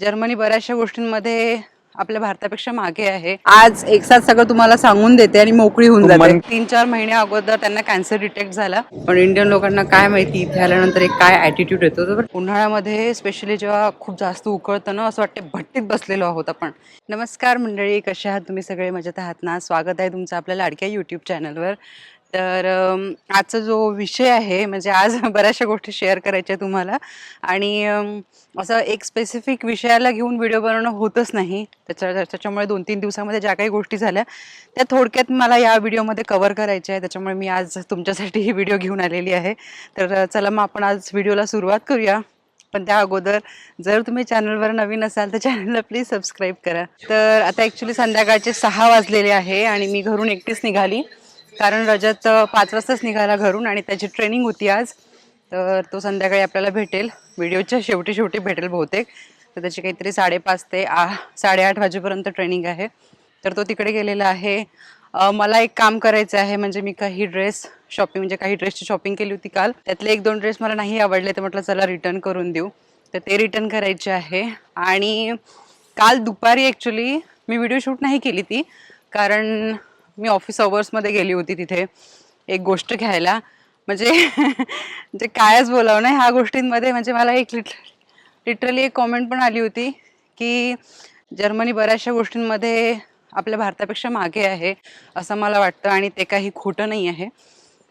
Germany बऱ्याचशा गोष्टींमध्ये आपल्या भारतापेक्षा मागे आहे. आज एक साथ सगळं तुम्हाला सांगून देते आणि मोकळी होऊन जाते. तीन चार महिने अगोदर त्यांना कॅन्सर डिटेक्ट झाला. पण इंडियन लोकांना काय माहिती इथे आल्यानंतर एक काय ॲटिट्यूड येतो तर उन्हाळ्यामध्ये स्पेशली जेव्हा खूप जास्त उकळतं ना असं वाटतं भट्टीत बसलेलो आहोत आपण. नमस्कार मंडळी कशा आहात तुम्ही सगळे? मजेत आहात ना? स्वागत आहे तुमचं आपल्या लाडक्या यूट्यूब चॅनलवर तर आजचा जो विषय आहे म्हणजे आज बऱ्याचशा गोष्टी शेअर करायच्या तुम्हाला. आणि असं एक स्पेसिफिक विषयाला घेऊन व्हिडिओ बनवणं होतच नाही. त्याच्या त्याच्यामुळे दोन तीन दिवसामध्ये ज्या काही गोष्टी झाल्या त्या थोडक्यात मला या व्हिडिओमध्ये कव्हर करायच्या आहे त्याच्यामुळे मी आज तुमच्यासाठी ही व्हिडिओ घेऊन आलेली आहे. तर चला मग आपण आज व्हिडिओला सुरुवात करूया. पण त्या अगोदर जर तुम्ही चॅनलवर नवीन असाल तर चॅनलला प्लीज सबस्क्राईब करा. तर आता ॲक्च्युली संध्याकाळचे सहा वाजलेले आहे आणि मी घरून एकटीच निघाली. कारण रजत पाच वाजताच निघाला घरून आणि त्याची ट्रेनिंग होती आज. तर तो संध्याकाळी आपल्याला भेटेल. व्हिडिओच्या शेवटी शेवटी भेटेल बहुतेक. तर त्याची काहीतरी साडेपाच ते आ साडेआठ वाजेपर्यंत ट्रेनिंग आहे. तर तो तिकडे गेलेला आहे. मला एक काम करायचं आहे. म्हणजे मी काही ड्रेस शॉपिंग म्हणजे काही ड्रेसची शॉपिंग केली होती काल. त्यातले एक दोन ड्रेस मला नाही आवडले तर म्हटलं चला रिटर्न करून देऊ. तर ते रिटर्न करायचे आहे. आणि काल दुपारी ॲक्च्युली मी व्हिडिओ शूट नाही केली ती. कारण मी ऑफिस अवर्समध्ये गेली होती तिथे. एक गोष्ट घ्यायला. म्हणजे जे कायच बोलावं नाही ह्या गोष्टींमध्ये म्हणजे मला एक लिट लिटरली एक कॉमेंट पण आली होती की जर्मनी बऱ्याचशा गोष्टींमध्ये आपल्या भारतापेक्षा मागे आहे असं मला वाटतं आणि ते काही खोटं नाही आहे.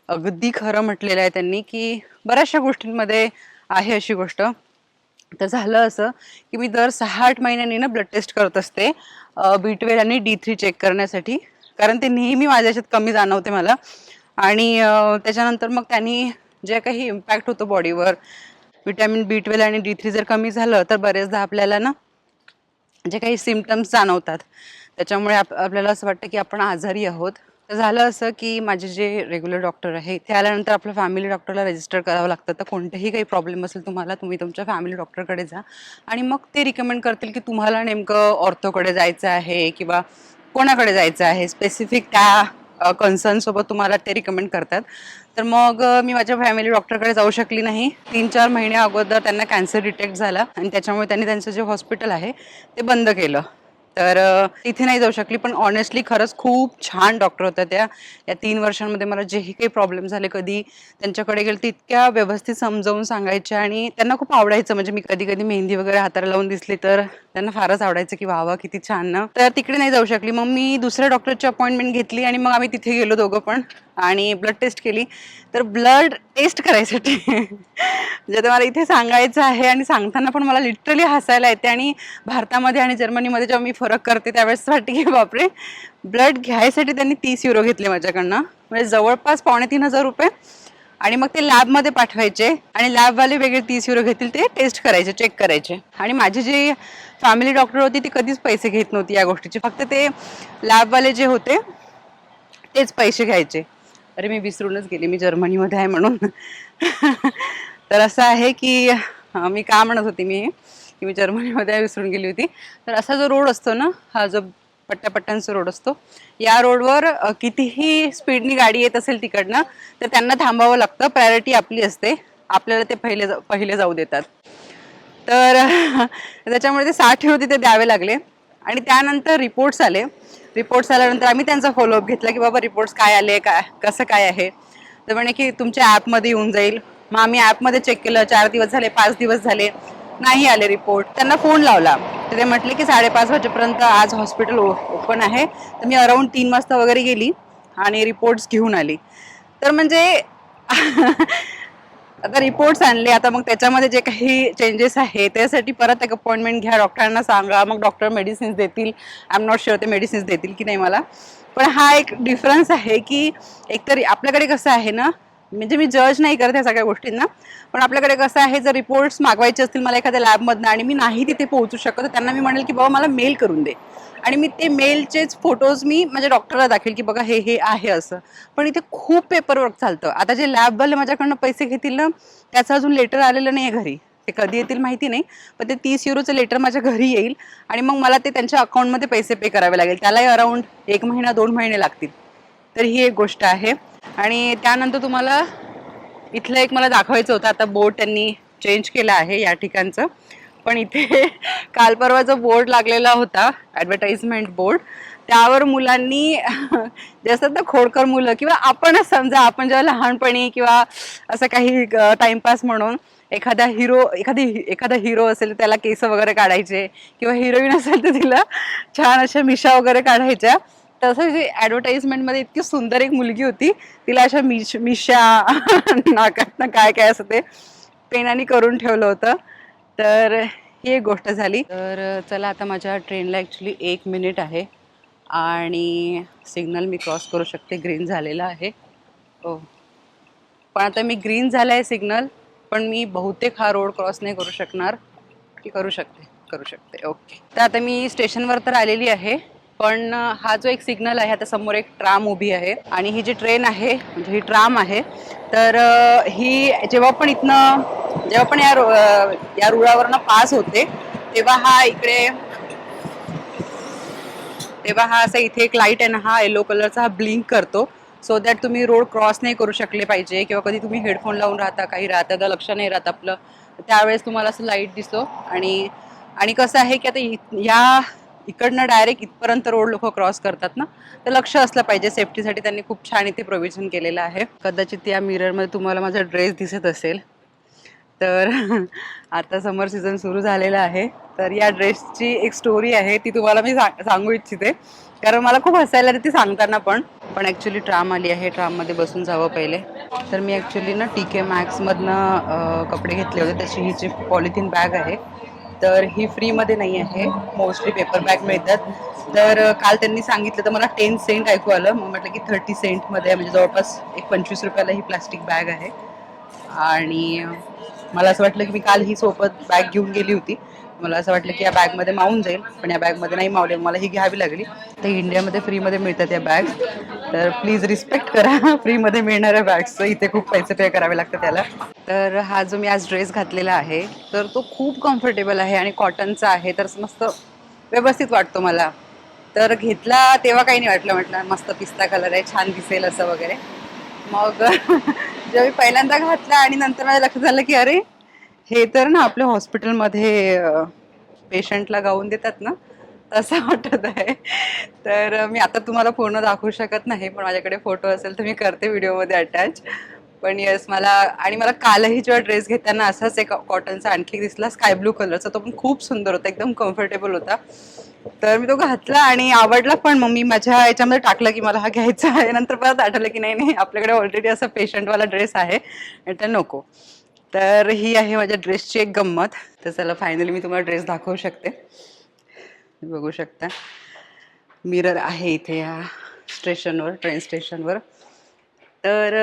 अगदी खरं म्हटलेलं आहे त्यांनी की बऱ्याचशा गोष्टींमध्ये आहे अशी गोष्ट. तर झालं असं की मी दर सहा आठ महिन्यांनी ना ब्लड टेस्ट करत असते बी ट्वेल्व आणि डी थ्री चेक करण्यासाठी. कारण ते नेहमी माझ्या कमी जाणवते मला. आणि त्याच्यानंतर मग त्यांनी जे काही इम्पॅक्ट होतो बॉडीवर विटॅमिन बी ट्वेल्व आणि डी थ्री जर कमी झालं तर बरेचदा आपल्याला ना जे काही सिमटम्स जाणवतात. त्याच्यामुळे आप आपल्याला असं वाटतं की आपण आजारी आहोत. तर झालं असं की माझे जे रेग्युलर डॉक्टर आहे ते आल्यानंतर आपल्या फॅमिली डॉक्टरला रजिस्टर करावं लागतं. तर कोणतेही काही प्रॉब्लेम असेल तुम्हाला तुम्ही तुमच्या फॅमिली डॉक्टरकडे जा. आणि मग ते रिकमेंड करतील की तुम्हाला नेमकं ऑर्थोकडे जायचं आहे किंवा कोणाकडे जायचं आहे? स्पेसिफिक त्या कन्सर्न सोबत तुम्हाला ते रिकमेंड करतात. तर मग मी माझ्या फॅमिली डॉक्टरकडे जाऊ शकली नाही. तीन चार महिने अगोदर त्यांना कॅन्सर डिटेक्ट झाला आणि त्याच्यामुळे त्यांनी त्यांचं जे हॉस्पिटल आहे ते बंद केलं. तर तिथे नाही जाऊ शकली पण ऑनेस्टली खरंच खूप छान डॉक्टर होत्या त्या. या तीन वर्षांमध्ये मला जेही काही प्रॉब्लेम झाले कधी त्यांच्याकडे गेले तितक्या व्यवस्थित समजावून सांगायच्या आणि त्यांना खूप आवडायचं. म्हणजे मी कधी कधी मेहंदी वगैरे हाताला लावून दिसली तर त्यांना फारच आवडायचं की वा वा किती छान ना. तर तिकडे नाही जाऊ शकली. मग मी दुसऱ्या डॉक्टरची अपॉइंटमेंट घेतली आणि मग आम्ही तिथे गेलो दोघं पण आणि ब्लड टेस्ट केली. तर ब्लड टेस्ट करायसाठी म्हणजे मला इथे सांगायचं आहे आणि सांगताना पण मला लिटरली हसायला येते आणि भारतामध्ये आणि जर्मनीमध्ये जेव्हा मी फरक करते त्यावेळेस वाटते की बापरे ब्लड घ्यायसाठी त्यांनी तीस युरो घेतले माझ्याकडनं. म्हणजे जवळपास पावणे तीन हजार रुपये आणि मग ते लॅबमध्ये पाठवायचे आणि लॅबवाले वेगळे तीस युरो घेतील ते टेस्ट करायचे चेक करायचे. आणि माझी जी फॅमिली डॉक्टर होती ती कधीच पैसे घेत नव्हती या गोष्टीचे. फक्त ते लॅबवाले जे होते तेच पैसे घ्यायचे. अरे मी विसरूनच गेले. मी जर्मनीमध्ये आहे म्हणून. तर असं आहे की मी का म्हणत होती मी की मी जर्मनीमध्ये आहे, विसरून गेली होती. तर असा जो रोड असतो ना हा जो पट्ट्यापट्ट्यांचा रोड असतो. या रोडवर कितीही स्पीडनी गाडी येत असेल तिकडनं तर त्यांना थांबावं लागतं. प्रायोरिटी आपली असते. आपल्याला ते पहिले जा- पहिले जाऊ देतात. तर त्याच्यामुळे ते साठ होते ते द्यावे लागले. आणि त्यानंतर रिपोर्ट्स आले. रिपोर्ट्स आल्यानंतर आम्ही त्यांचा फॉलोअप घेतला की बाबा रिपोर्ट्स काय आले? काय कसं काय आहे? तर म्हणे की तुमच्या ॲपमध्ये येऊन जाईल. मग आम्ही ॲपमध्ये चेक केलं. चार दिवस झाले पाच दिवस झाले. नाही आले रिपोर्ट त्यांना फोन लावला. तर ते म्हटले की साडेपाच वाजेपर्यंत आज हॉस्पिटल ओपन आहे. तर मी अराऊंड तीन वाजता वगैरे गेली आणि रिपोर्ट्स घेऊन आली. तर म्हणजे आता रिपोर्ट्स आणले. आता मग त्याच्यामध्ये जे काही चेंजेस आहे त्यासाठी परत एक अपॉइंटमेंट घ्या. डॉक्टरांना सांगा. मग डॉक्टर मेडिसिन्स देतील. आय एम नॉट शुअर ते मेडिसिन्स देतील की नाही मला. पण हा एक डिफरन्स आहे की एकतर आपल्याकडे कसं आहे ना म्हणजे मी जज नाही करत ह्या सगळ्या गोष्टींना. पण आपल्याकडे कसं आहे जर रिपोर्ट्स मागवायचे असतील मला एखाद्या लॅबमधनं आणि मी नाही तिथे पोहोचू शकत तर त्यांना मी म्हणेल की बाबा मला मेल करून दे. आणि मी ते मेलचेच फोटोज मी माझ्या डॉक्टरला दाखवेल की बघा हे हे आहे असं. पण इथे खूप पेपरवर्क चालतं. आता जे लॅबवाले माझ्याकडनं पैसे घेतील ना त्याचं अजून लेटर आलेलं नाही आहे घरी. ते कधी येतील माहिती नाही पण ते तीस युरोचं लेटर माझ्या घरी येईल आणि मग मला ते त्यांच्या अकाउंटमध्ये पैसे पे करावे लागेल. त्यालाही अराऊंड एक महिना दोन महिने लागतील. तर ही एक गोष्ट आहे. आणि त्यानंतर तुम्हाला इथलं एक मला दाखवायचं होतं. आता बोर्ड त्यांनी चेंज केलं आहे या ठिकाणचं. पण इथे काल परवाचा बोर्ड लागलेला होता ॲडव्हर्टाईजमेंट बोर्ड त्यावर मुलांनी जे असतात ना खोडकर मुलं किंवा आपणच समजा आपण जेव्हा लहानपणी किंवा असं काही टाइमपास म्हणून एखादा हिरो एखादी एखादा हिरो असेल तर त्याला केस वगैरे काढायचे किंवा हिरोईन असेल तर तिला छान अशा मिशा वगैरे काढायच्या. तसं जे ॲडव्हर्टाईजमेंटमध्ये इतकी सुंदर एक मुलगी होती तिला अशा मिश मिशा नाकातनं काय काय असं ते पेनाने करून ठेवलं होतं. तर ही एक गोष्ट झाली. तर चला आता माझ्या ट्रेनला ॲक्च्युली एक मिनिट आहे आणि सिग्नल मी क्रॉस करू शकते ग्रीन झालेला आहे. हो. पण आता मी ग्रीन झाला आहे सिग्नल पण मी बहुतेक हा रोड क्रॉस नाही करू शकणार. की करू शकते करू शकते. ओके तर आता मी स्टेशनवर तर आलेली आहे. पण हा जो एक सिग्नल आहे आता समोर एक ट्राम उभी आहे आणि ही जी ट्रेन आहे म्हणजे ही ट्राम आहे तर ही जेव्हा पण इथनं जेव्हा पण या या रुळावरनं पास होते तेव्हा हा इकडे तेव्हा हा असा इथे एक लाइट आहे ना हा येलो कलरचा हा ब्लिंक करतो सो दॅट तुम्ही रोड क्रॉस नाही करू शकले पाहिजे किंवा कधी तुम्ही हेडफोन लावून राहता काही राहता तर लक्ष नाही राहत आपलं त्यावेळेस तुम्हाला असं लाइट दिसतो आणि आणि कसं आहे की आता या इकडनं डायरेक्ट इथपर्यंत रोड लोक क्रॉस करतात ना तर लक्ष असलं पाहिजे. सेफ्टीसाठी त्यांनी खूप छान इथे प्रोव्हिजन केलेलं आहे. कदाचित या मिररमध्ये तुम्हाला माझा ड्रेस दिसत असेल. तर आता समर सीझन सुरू झालेला आहे. तर या ड्रेसची एक स्टोरी आहे ती तुम्हाला मी सांगू इच्छिते. कारण मला खूप हसायला येते ती सांगताना पण. पण ॲक्च्युली ट्राम आली आहे. ट्राममध्ये बसून जावं पहिले. तर मी ॲक्च्युली ना टी के मॅक्समधनं कपडे घेतले होते. त्याची ही जी पॉलिथिन बॅग आहे तर ही फ्रीमध्ये नाही आहे. मोस्टली पेपर बॅग मिळतात. तर काल त्यांनी सांगितलं तर मला टेन सेंट ऐकू आलं. मग म्हटलं की थर्टी सेंटमध्ये म्हणजे जवळपास एक पंचवीस रुपयाला ही प्लास्टिक बॅग आहे. आणि मला असं वाटलं की मी काल ही सोबत बॅग घेऊन गेली होती. मला असं वाटलं की या बॅगमध्ये मावून जाईल पण या बॅगमध्ये नाही मावले. मला ही घ्यावी लागली. तर इंडियामध्ये फ्रीमध्ये मिळतात या बॅग. तर प्लीज रिस्पेक्ट करा. फ्रीमध्ये मिळणाऱ्या बॅग्सचं इथे खूप पैसे पे करावे लागतात त्याला तर हा जो मी आज ड्रेस घातलेला आहे तर तो खूप कम्फर्टेबल आहे आणि कॉटनचा आहे. तर मस्त व्यवस्थित वाटतो मला. तर घेतला तेव्हा काही नाही वाटलं. म्हटलं मस्त पिस्ता कलर आहे छान दिसेल असं वगैरे. मग जेव्हा मी पहिल्यांदा घातला आणि नंतर माझ्या लक्षात झालं की अरे हे तर ना आपल्या हॉस्पिटलमध्ये पेशंटला गाऊन देतात ना असं वाटत आहे. तर मी आता तुम्हाला पूर्ण दाखवू शकत नाही पण माझ्याकडे फोटो असेल तर मी करते व्हिडिओमध्ये अटॅच पण येस मला आणि मला कालही जेव्हा ड्रेस घेताना असाच एक कॉटनचा आणखी दिसला स्काय ब्लू कलरचा तो पण खूप सुंदर होता एकदम कम्फर्टेबल होता. तर मी तो घातला आणि आवडला पण मग मी माझ्या याच्यामध्ये टाकलं की मला हा घ्यायचा आहे. नंतर परत आठवलं की नाही नाही आपल्याकडे ऑलरेडी असा पेशंटवाला ड्रेस आहे तर नको. तर ही आहे माझ्या ड्रेसची एक गंमत. तर चला फायनली मी तुम्हाला ड्रेस दाखवू शकते. बघू शकता. मिरर आहे इथे या स्टेशनवर ट्रेन स्टेशनवर तर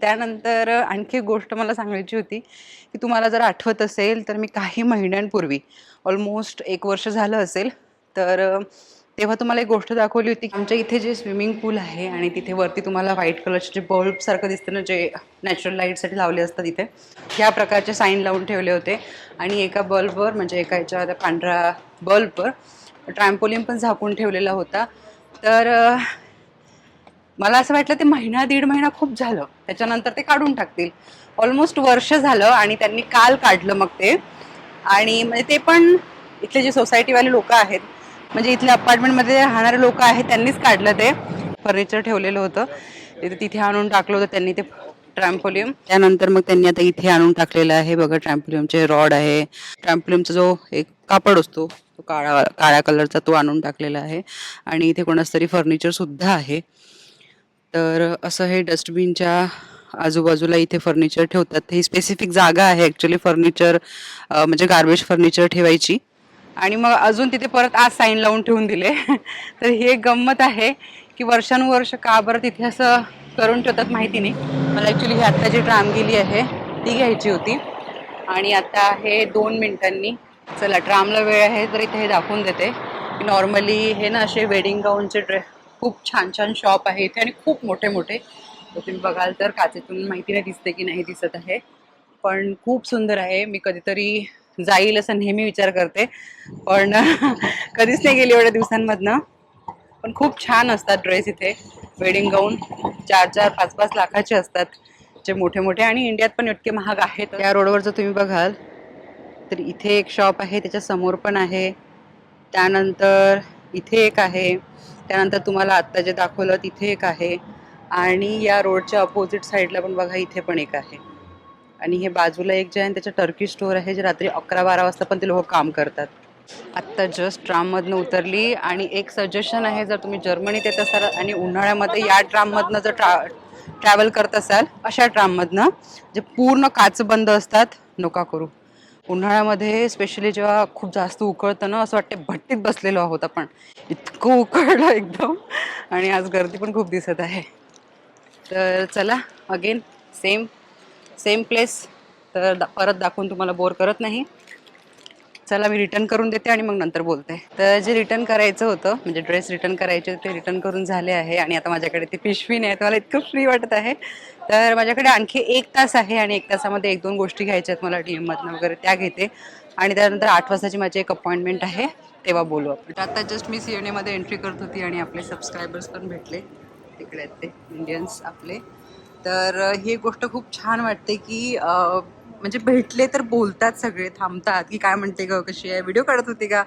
त्यानंतर आणखी एक गोष्ट मला सांगायची होती की तुम्हाला जर आठवत असेल तर मी काही महिन्यांपूर्वी ऑलमोस्ट एक वर्ष झालं असेल तर तेव्हा तुम्हाला एक गोष्ट दाखवली होती आमच्या इथे जे स्विमिंग पूल आहे आणि तिथे वरती तुम्हाला व्हाईट कलरचे जे बल्ब सारखं दिसतं ना जे नॅचरल लाईटसाठी लावले असतात तिथे ह्या प्रकारचे साईन लावून ठेवले होते. आणि एका बल्बवर म्हणजे एका याच्या पांढऱ्या बल्बवर ट्रॅम्पोलिन पण झाकून ठेवलेला होता. तर मला असं वाटलं ते महिना दीड महिना खूप झालं. त्याच्यानंतर ते काढून टाकतील. ऑलमोस्ट वर्ष झालं आणि त्यांनी काल काढलं मग ते. आणि म्हणजे ते पण इथले जे सोसायटीवाले लोक आहेत म्हणजे इथल्या अपार्टमेंटमध्ये राहणारे लोक आहेत त्यांनीच काढलं ते. फर्निचर ठेवलेलं होतं. तिथे तिथे आणून टाकलं होतं त्यांनी ते ट्रॅम्पोलियम त्यानंतर मग त्यांनी आता इथे आणून टाकलेलं आहे बघा ट्रॅम्पोलियमचे रॉड आहे. ट्रॅम्पोलियमचा जो एक कापड असतो तो काळा काळ्या कलरचा तो आणून टाकलेला आहे. आणि इथे कोणाच तरी फर्निचर सुद्धा आहे. तर असं हे डस्टबिनच्या आजूबाजूला इथे फर्निचर ठेवतात. ही स्पेसिफिक जागा आहे ॲक्च्युली फर्निचर म्हणजे गार्बेज फर्निचर ठेवायची. आणि मग अजून तिथे परत आज साईन लावून ठेवून दिले. तर ही एक गंमत आहे की वर्षानुवर्ष का बरं तिथे असं करून ठेवतात माहिती नाही. मला ॲक्च्युली ही आत्ता जी ट्राम गेली आहे ती घ्यायची होती. आणि आता आहे दोन मिनिटांनी. चला ट्रामला वेळ आहे तर इथे हे दाखवून देते. की नॉर्मली हे ना असे वेडिंग गाऊनचे ड्रेस खूप छान छान शॉप आहे इथे आणि खूप मोठे मोठे. तुम्ही बघाल तर काचेतून माहिती नाही दिसते की नाही दिसत आहे. पण खूप सुंदर आहे. मी कधीतरी जाईल असं नेहमी विचार करते. पण कधीच नाही गेली एवढ्या दिवसांमधनं. पण खूप छान असतात ड्रेस इथे. वेडिंग गाऊन चार चार पाच पाच लाखाचे असतात. जे मोठे मोठे आणि इंडियात पण इतके महाग आहेत. या रोडवर जर तुम्ही बघाल तर इथे एक शॉप आहे त्याच्यासमोर पण आहे. त्यानंतर इथे एक आहे. त्यानंतर तुम्हाला आत्ता जे दाखवलं तिथे एक आहे. आणि या रोडच्या अपोजिट साईडला पण बघा इथे पण एक आहे. आणि हे बाजूला एक जे आहे त्याचं टर्की स्टोअर आहे जे रात्री अकरा बारा वाजता पण ते लोक काम करतात. आत्ता जस्ट ट्राममधनं उतरली आणि एक सजेशन आहे जर तुम्ही जर्मनीत येत असाल आणि उन्हाळ्यामध्ये या ट्राममधनं जर ट्रा ट्रॅव्हल करत असाल अशा ट्राममधनं जे पूर्ण काच बंद असतात नका करू. उन्हाळ्यामध्ये स्पेशली जेव्हा खूप जास्त उकळतं ना असं वाटते भट्टीत बसलेलो आहोत आपण. इतकं उकळलं एकदम आणि आज गर्दी पण खूप दिसत आहे. तर चला अगेन सेम सेम प्लेस तर दा- परत दाखवून तुम्हाला बोर करत नाही. चला मी रिटर्न करून देते आणि मग नंतर बोलते. तर जे रिटर्न करायचं होतं म्हणजे ड्रेस रिटर्न करायचे ते रिटर्न करून झाले आहे. आणि आता माझ्याकडे ती पिशवी नाही तर मला इतकं फ्री वाटत आहे. तर माझ्याकडे आणखी एक तास आहे आणि एक तासामध्ये एक दोन गोष्टी घ्यायच्या आहेत मला डी एममधनं वगैरे त्या घेते. आणि त्यानंतर आठ वाजताची माझी एक अपॉइंटमेंट आहे. तेव्हा बोलू आपण. आता जस्ट मी सी एन एमध्ये एंट्री करत होती आणि आपले सबस्क्रायबर्स पण भेटले. तिकडे आहेत ते इंडियन्स आपले. तर ही गोष्ट खूप छान वाटते की म्हणजे भेटले तर बोलतात सगळे थांबतात की काय म्हणते ग कशी आहे व्हिडिओ काढत होते का?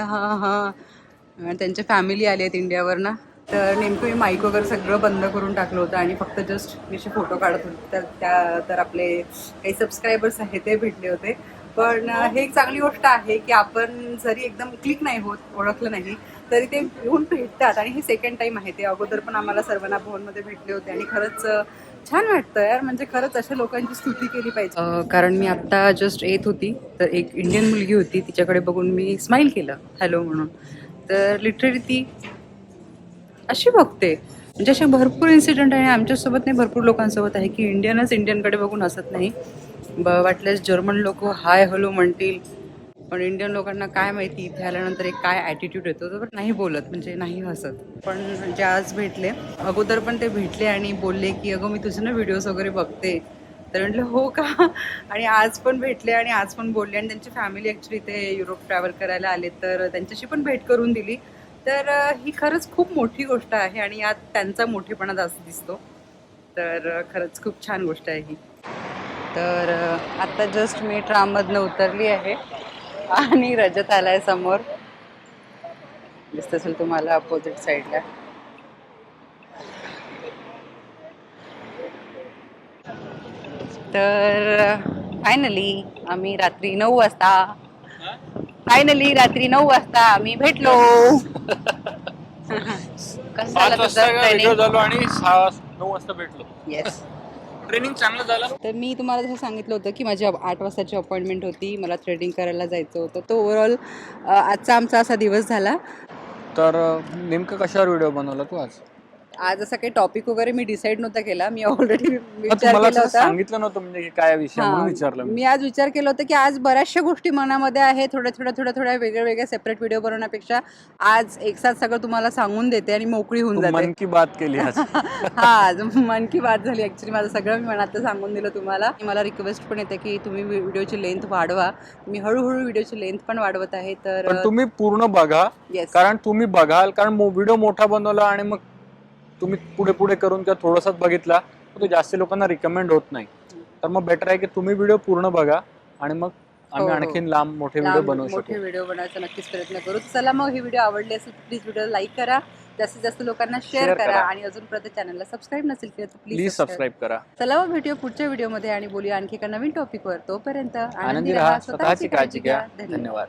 हां हां त्यांच्या फॅमिली आली आहेत इंडियावर ना तर नेमकं मी माईक वगैरे सगळं बंद करून टाकलं होतं आणि फक्त जस्ट मी असे फोटो काढत होते. तर त्या तर आपले काही सबस्क्रायबर्स आहेत ते भेटले होते. पण हे एक चांगली गोष्ट आहे की आपण जरी एकदम क्लिक नाही होत ओळखलं नाही तरी ते येऊन भेटतात. आणि हे सेकंड टाईम आहे. ते अगोदर पण आम्हाला सर्वांना भवनमध्ये भेटले होते आणि खरंच छान वाटतं यार. म्हणजे खरंच अशा लोकांची स्तुती केली पाहिजे. कारण मी आत्ता जस्ट येत होती तर एक इंडियन मुलगी होती तिच्याकडे बघून मी स्माईल केलं हॅलो म्हणून. तर लिटरली ती अशी बघते. म्हणजे असे भरपूर इन्सिडेंट आहे आमच्यासोबत नाही भरपूर लोकांसोबत आहे की इंडियनच इंडियनकडे बघून हसत नाही. ब वाटल्यास जर्मन लोक हाय हॅलो म्हणतील. पण इंडियन लोकांना काय माहिती इथे आल्यानंतर एक काय ॲटिट्यूड येतो तर नाही बोलत म्हणजे नाही हसत. पण जे आज भेटले अगोदर पण ते भेटले आणि बोलले की अगं मी तुझे ना व्हिडिओज वगैरे बघते. तर म्हटलं हो का? आणि आज पण भेटले आणि आज पण बोलले. आणि त्यांची फॅमिली ॲक्च्युली ते युरोप ट्रॅव्हल करायला आले तर त्यांच्याशी पण भेट करून दिली. तर ही खरंच खूप मोठी गोष्ट आहे आणि यात त्यांचा मोठेपणा जास्त दिसतो. तर खरंच खूप छान गोष्ट आहे ही. तर आत्ता आता जस्ट मी ट्राममधनं उतरली आहे. आणि रजत आलाय समोर. दिसत असेल तुम्हाला अपोजिट साईडला तर फायनली आम्ही रात्री नऊ वाजता फायनली रात्री नऊ वाजता आम्ही भेटलो. कसं झालं आणि नऊ वाजता भेटलो. येस ट्रेनिंग चांगलं झालं? तर मी तुम्हाला जसं सांगितलं होतं की माझी आठ वाजताची अपॉइंटमेंट होती मला थ्रेडिंग करायला जायचं होतं. तो ओव्हरऑल आजचा आमचा असा दिवस झाला. तर नेमकं कशावर व्हिडिओ बनवला तू आज? आज असं काही टॉपिक वगैरे मी डिसाईड नव्हता केला. मी ऑलरेडी विचार केला होता. सांगितलं नव्हतं म्हणजे काय विषय म्हणून. विचारलं मी. आज विचार केला होता की आज बऱ्याचशा गोष्टी मनामध्ये आहे थोड्या थोड्या थोड्या थोड्या वेगळ्या वेगळ्या सेपरेट व्हिडिओ बनवण्यापेक्षा आज एक साथ सगळं तुम्हाला सांगून देते आणि मोकळी होऊन जाते. मन की बात केली हा आज मन की बात झाली. ऍक्च्युली माझं सगळं मी मनात सांगून दिलं तुम्हाला. मला रिक्वेस्ट पण येते की तुम्ही व्हिडिओची लेंथ वाढवा. मी हळूहळू व्हिडिओची लेंथ पण वाढवत आहे. तर तुम्ही पूर्ण बघा. कारण तुम्ही बघाल. कारण व्हिडिओ मोठा बनवला आणि मग तुम्ही पुढे पुढे करून किंवा थोडासाच बघितला तर तो जास्त लोकांना रिकमेंड होत नाही. तर मग बेटर आहे की तुम्ही व्हिडिओ पूर्ण बघा आणि मग आम्ही हो, हो. आणखीन लांब मोठे व्हिडिओ बनवू मोठे व्हिडिओ बनवायचा नक्कीच प्रयत्न करू. चला मग ही व्हिडिओ आवडली असेल प्लीज व्हिडिओ लाईक करा. जास्तीत जास्त लोकांना शेअर करा. आणि अजूनपर्यंत चॅनलला सबस्क्राईब नसेल केलं तर प्लीज सबस्क्राईब करा. चला मग भेटूया पुढच्या व्हिडिओमध्ये आणि बोलूया आणखी एका नवीन टॉपिकवर तोपर्यंत आनंदी राहा स्वतःची काळजी घ्या. धन्यवाद.